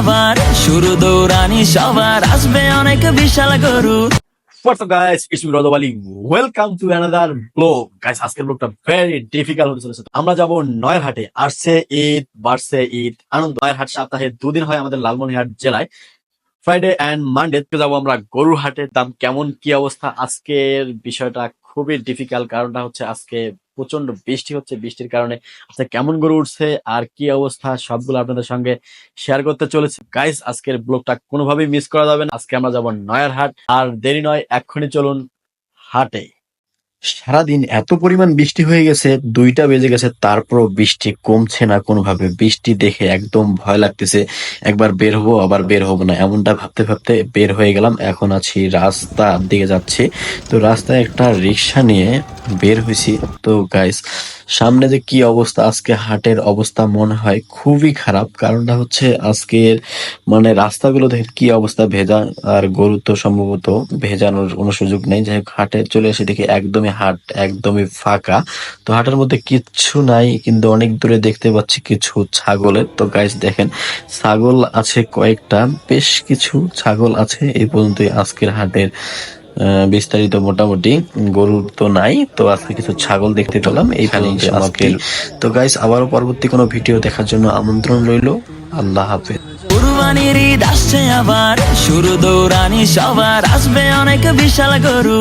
আবার শুরু দৌড়ানি সবার আসবে অনেক বিশাল গরু। What's up guys? It's me Rodho Ali. Welcome to another vlog. Guys, আজকের ব্লগটা ভেরি ডিফিকাল্ট হতে চলেছে। আমরা যাব নয়ের হাটে আসছে ঈদ বাড়ছে ঈদ। আনন্দ নয়ের হাট সপ্তাহে দুদিন হয় আমাদের লালমনিরহাট জেলায়। ফ্রাইডে অ্যান্ড মানডে যাব আমরা গরুর দাম কেমন কি অবস্থা? আজকের বিষয়টা খুবই ডিফিকাল্ট কারণটা হচ্ছে আজকে প্রচণ্ড বৃষ্টি হচ্ছে। বৃষ্টির কারণে আচ্ছা কেমন গরু উঠছে আর কি অবস্থা সবগুলো আপনাদের সঙ্গে শেয়ার করতে চলেছে। গাইস আজকের ব্লগটা কোনোভাবেই মিস করা যাবে না। আজকে আমরা যাব নয়ার হাট আর দেরি নয়, এক্ষুনি চলুন হাটে। সারাদিন এত পরিমাণ বৃষ্টি হয়ে গেছে, দুইটা বেজে গেছে, তারপরও বৃষ্টি কমছে না কোনোভাবে। বৃষ্টি দেখে একদম ভয় লাগতেছে, একবার বের হব, আবার বের হব না। এমনটা ভাবতে ভাবতে বের হয়ে গেলাম, এখন আছি রাস্তার দিকে যাচ্ছি। তো রাস্তায় একটা রিক্সা নিয়ে বের হয়েছি। তো গাইস সামনে যে কি অবস্থা, আজকে হাটের অবস্থা মনে হয় খুবই খারাপ। কারণটা হচ্ছে আজকের মানে রাস্তাগুলো দেখে কি অবস্থা, ভেজা আর গরু তো সম্ভবত ভেজানোর কোনো সুযোগ নেই। যাই হোক, হাটে চলে এসে দেখি একদমই হাট একদমই ফাঁকা। তো হাটের মধ্যে কিচ্ছু নাই, কিন্তু অনেক দূরে দেখতে পাচ্ছি কিছু ছাগলের। তো গাইস দেখেন, ছাগল আছে কয়েকটা, বেশ কিছু ছাগল আছে। এই পর্যন্তই আজকের হাটের বিস্তারিত মোটামুটি। গরু তো নাই তো আজকে কিছু ছাগল দেখতে পেলাম এইখানে আজকের তো গাইস আবারও পরবর্তী কোনো ভিডিও দেখার জন্য আমন্ত্রণ রইল। আল্লাহ হাফেজ। কুরবানির ঈদ আসছে আবার শুরু দৌড়ানি সবার আসবে অনেক বিশাল গরু।